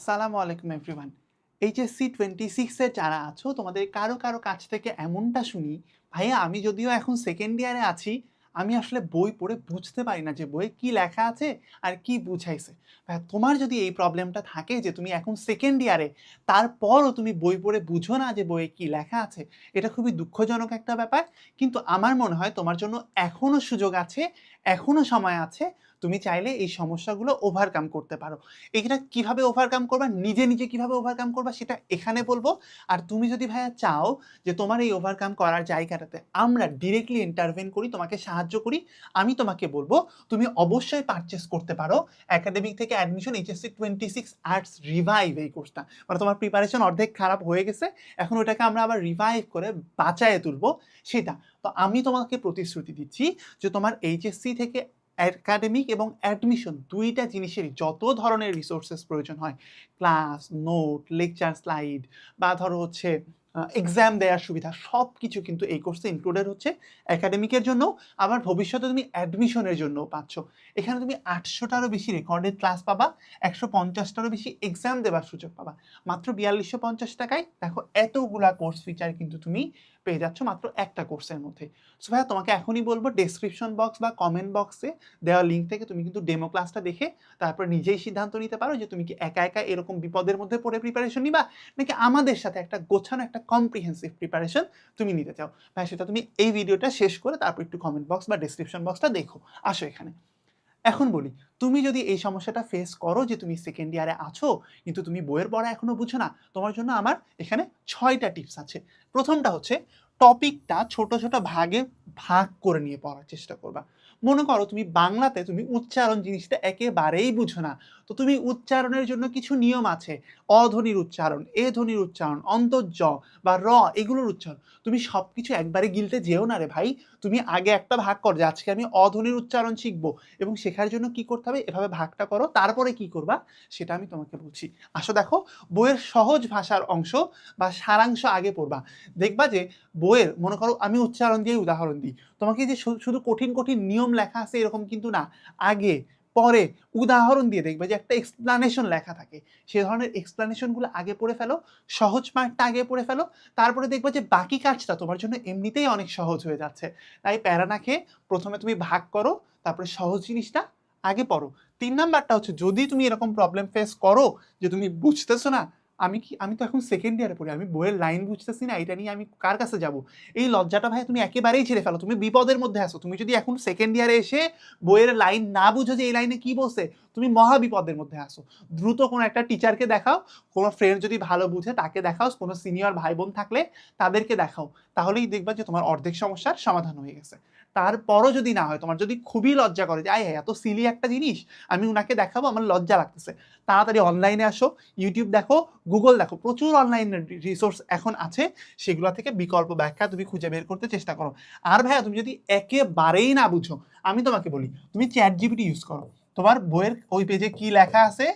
আসসালামু আলাইকুম everyone HSC twenty সিক্সের যারা আছো, তোমাদের কারও কারও কাছ থেকে এমনটা শুনি, ভাইয়া, আমি যদিও এখন সেকেন্ড ইয়ারে আছি, আমি আসলে বই পড়ে বুঝতে পারি না যে বইয়ে কি লেখা আছে আর কি বুঝাইছে। ভাইয়া, তোমার যদি এই প্রবলেমটা থাকে যে তুমি এখন সেকেন্ড ইয়ারে তারপরও তুমি বই পড়ে বুঝো না যে বইয়ে কি লেখা আছে, এটা খুবই দুঃখজনক একটা ব্যাপার। কিন্তু আমার মনে হয় তোমার জন্য এখনও সুযোগ আছে এখনও সময় আছে, তুমি চাইলে এই সমস্যাগুলো ওভারকাম করতে পারো। এটা কীভাবে ওভারকাম করবা, নিজে নিজে কীভাবে ওভারকাম করবা, সেটা এখানে বলব। আর তুমি যদি ভাইয়া চাও যে তোমার এই ওভারকাম করার জায়গাটাতে আমরা ডিরেক্টলি ইন্টারভেন করি, তোমাকে সাহায্য করি, আমি তোমাকে বলব, তুমি অবশ্যই পারচেস করতে পারো। একাডেমিক থেকে admission HSC twenty six arts revive এই কোর্সটা মানে তোমার প্রিপারেশন অর্ধেক খারাপ হয়ে গেছে, এখন ওটাকে আমরা আবার রিভাইভ করে বাঁচায় তুলবো। সেটা তো আমি তোমাকে প্রতিশ্রুতি দিচ্ছি যে তোমার এইচএসসি থেকে অ্যাকাডেমিক এবং অ্যাডমিশন দুইটা জিনিসের যত ধরনের রিসোর্সেস প্রয়োজন হয় ক্লাস নোট লেকচার স্লাইড বা ধরো হচ্ছে এক্সাম দেওয়ার সুবিধা সব কিছু কিন্তু এই কোর্সে ইনক্লুডেড হচ্ছে একাডেমিকের জন্য। আবার ভবিষ্যতে তুমি অ্যাডমিশনের জন্যও পাচ্ছ। এখানে তুমি আটশোটারও বেশি রেকর্ডেড ক্লাস পাবা, একশো পঞ্চাশটারও বেশি এক্সাম দেওয়ার সুযোগ পাবা। মাত্র বিয়াল্লিশশো পঞ্চাশ টাকায় দেখো এতগুলা কোর্স ফিচার কিন্তু তুমি পেয়ে যাচ্ছ মাত্র একটা কোর্সের মধ্যে। সো ভাইয়া, তোমাকে এখনই বলব ডেসক্রিপশন বক্স বা কমেন্ট বক্সে দেওয়া লিঙ্ক থেকে তুমি কিন্তু ডেমো ক্লাসটা দেখে তারপর নিজেই সিদ্ধান্ত নিতে পারো যে তুমি কি একা একা এরকম বিপদের মধ্যে পড়ে প্রিপারেশন নিবা, নাকি আমাদের সাথে একটা গোছানো একটা কম্প্রিহেন্সিভ প্রিপারেশন তুমি নিতে চাও। ভাই, সেটা তুমি এই ভিডিওটা শেষ করে তারপর একটু কমেন্ট বক্স বা ডেসক্রিপশন বক্সটা দেখো। আসো এখানে। এখন বলি, তুমি যদি এই সমস্যাটা ফেস করো যে তুমি সেকেন্ড ইয়ারে আছো, কিন্তু তুমি বইয়ের পড়া এখনও বুঝো না, তোমার জন্য আমার এখানে ছয়টা টিপস আছে। প্রথমটা হচ্ছে, টপিকটা ছোট ছোট ভাগে ভাগ করে নিয়ে পড়ার চেষ্টা করবা। মনে করো তুমি বাংলাতে তুমি উচ্চারণ জিনিসটা একেবারেই বুঝো না। তো তুমি উচ্চারণের জন্য কিছু নিয়ম আছে। অধ্বনির উচ্চারণ, এ ধ্বনির উচ্চারণ অন্তর্য বা র এগুলোর উচ্চারণ। তুমি সব কিছু একবারে গিলতে যেও না রে ভাই। তুমি আগে একটা ভাগ কর যে আজকে আমি অধ্বনির উচ্চারণ শিখব এবং শেখার জন্য কি করতে হবে এভাবে ভাগটা করো, তারপরে কি করবা সেটা আমি তোমাকে বলছি। আসো দেখো, বইয়ের সহজ ভাষার অংশ বা সারাংশ আগে পড়বা। দেখবা যে বইয়ের, মনে করো আমি উচ্চারণ দিয়ে উদাহরণ দিই। তোমাকে যে শুধু কঠিন কঠিন নিয়ম লেখা আছে এরকম কিন্তু না। আগে পরে উদাহরণ দিয়ে দেখবে যে একটা এক্সপ্লানেশন লেখা থাকে। সে ধরনের এক্সপ্লানেশনগুলো আগে পড়ে ফেলো, সহজ পার্টটা আগে পড়ে ফেলো, তারপরে দেখবে যে বাকি কাজটা তোমার জন্য এমনিতেই অনেক সহজ হয়ে যাচ্ছে। তাই প্যারা না খেয়ে প্রথমে তুমি ভাগ করো, তারপরে সহজ জিনিসটা আগে পড়ো। তিন নাম্বারটা হচ্ছে যদি তুমি এরকম প্রবলেম ফেস করো যে তুমি বুঝতেছো না আমি কি, আমি তো এখন সেকেন্ড ইয়ারে পড়ি, আমি বইয়ের লাইন বুঝতেছি না, এটা নিয়ে আমি কার কাছে যাব? এই লজ্জাটা ভাই তুমি একেবারেই ছেড়ে ফেলো, তুমি বিপদের মধ্যে আসো তুমি যদি এখন সেকেন্ড ইয়ারে এসে বইয়ের লাইন না বুঝো যে এই লাইনে কি বলছে, তুমি মহা বিপদের মধ্যে আসো দ্রুত কোনো একটা টিচারকে দেখাও, কোনো ফ্রেন্ড যদি ভালো বুঝে তাকে দেখাও, কোনো সিনিয়র ভাই বোন থাকলে তাদেরকে দেখাও, তাহলেই দেখবা যে তোমার অর্ধেক সমস্যার সমাধান হয়ে গেছে। তারপরও যদি না হয়, তোমার যদি খুবই লজ্জা করে যে, আয় এত সিলি একটা জিনিস, আমি ওনাকে দেখাবো, আমার লজ্জা লাগতেছে। তাড়াতাড়ি অনলাইনে আসো ইউটিউব দেখো গুগল দেখো, প্রচুর অনলাইন রিসোর্স এখন আছে, সেগুলো থেকে বিকল্প ব্যাখ্যা তুমি খুঁজে বের করতে চেষ্টা করো। আর ভাইয়া, তুমি যদি একেবারেই না বুঝো, আমি তোমাকে বলি, তুমি চ্যাট জিপিটি ইউজ করো। তোমার বইয়ের ওই পেজে কি লেখা আছে?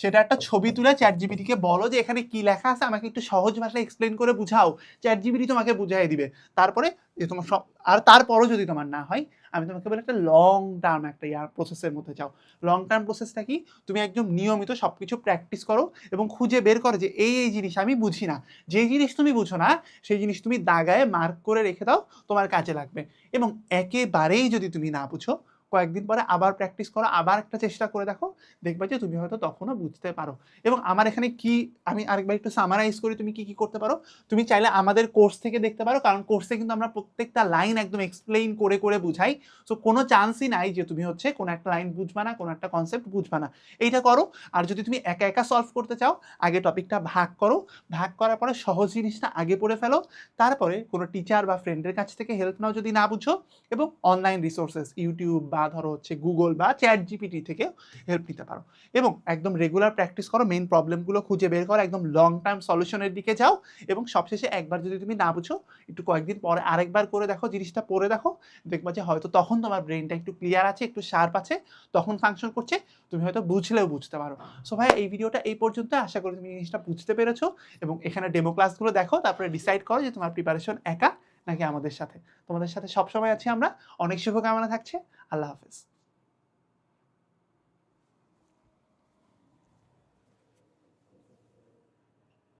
সেটা একটা ছবি তুলে চ্যাট জিপিটিকে বলো যে এখানে কি লেখা আছে, আমাকে একটু সহজ ভাষায় এক্সপ্লেন করে বুঝাও। চ্যাট জিপিটি তোমাকে বুঝাই দিবে। তারপরে যে তোমার সব আর তারপরও যদি তোমার না হয়, আমি তোমাকে বলি একটা লং টার্ম একটা ইয়ার প্রসেসের মধ্যে যাও। লং টার্ম প্রসেসটা কি? তুমি একদম নিয়মিত সব কিছু প্র্যাকটিস করো এবং খুঁজে বের করো যে এই এই জিনিস আমি বুঝি না। যে জিনিস তুমি বুঝো না, সেই জিনিস তুমি দাগায় মার্ক করে রেখে দাও, তোমার কাজে লাগবে। এবং একেবারেই যদি তুমি না বুঝো কয়েকদিন পরে আবার প্র্যাকটিস করো, আবার একটা চেষ্টা করে দেখো, দেখবে যে তুমি হয়তো তখনও বুঝতে পারো। এবং আমার এখানে কি, আমি আরেকবার একটু সামারাইজ করি, তুমি কি কি করতে পারো? তুমি চাইলে আমাদের কোর্স থেকে দেখতে পারো, কারণ কোর্সে কিন্তু আমরা প্রত্যেকটা লাইন একদম এক্সপ্লেইন করে করে বুঝাই। সো কোনো চান্সই নাই যে তুমি হচ্ছে কোনো একটা লাইন বুঝবা না, কোনো একটা কনসেপ্ট বুঝবা না। এইটা করো, আর যদি তুমি একা একা সলভ করতে চাও, আগে টপিকটা ভাগ করো। ভাগ করার পরে সহজ জিনিসটা আগে পড়ে ফেলো, তারপরে কোনো টিচার বা ফ্রেন্ডের কাছ থেকে হেল্প নাও যদি না বুঝো, এবং অনলাইন রিসোর্সেস ইউটিউব বা ধরো হচ্ছে গুগল বা চ্যাট জিপিটি থেকে হেল্প নিতে পারো। এবং একদম রেগুলার প্র্যাকটিস করো মেইন প্রবলেমগুলো খুঁজে বের করো, একদম লং টার্ম সলিউশনের দিকে যাও এবং সবশেষে একবার যদি তুমি না বুঝো, একটু কয়েকদিন পরে আরেকবার করে দেখো, জিনিসটা পড়ে দেখো, দেখবা যে হয়তো তখন তোমার ব্রেনটা একটু ক্লিয়ার আছে, একটু শার্প আছে, তখন ফাংশন করছে, তুমি হয়তো বুঝলেও বুঝতে পারো। সো ভাই, এই ভিডিওটা এই পর্যন্ত। আশা করি তুমি জিনিসটা বুঝতে পেরেছ এবং এখানে ডেমো ক্লাসগুলো দেখো, তারপরে ডিসাইড করো যে তোমার প্রিপারেশন একা নাকি আমাদের সাথে? তোমাদের সাথে সবসময় আছি আমরা। অনেক শুভকামনা থাকছে। আল্লাহ হাফেজ।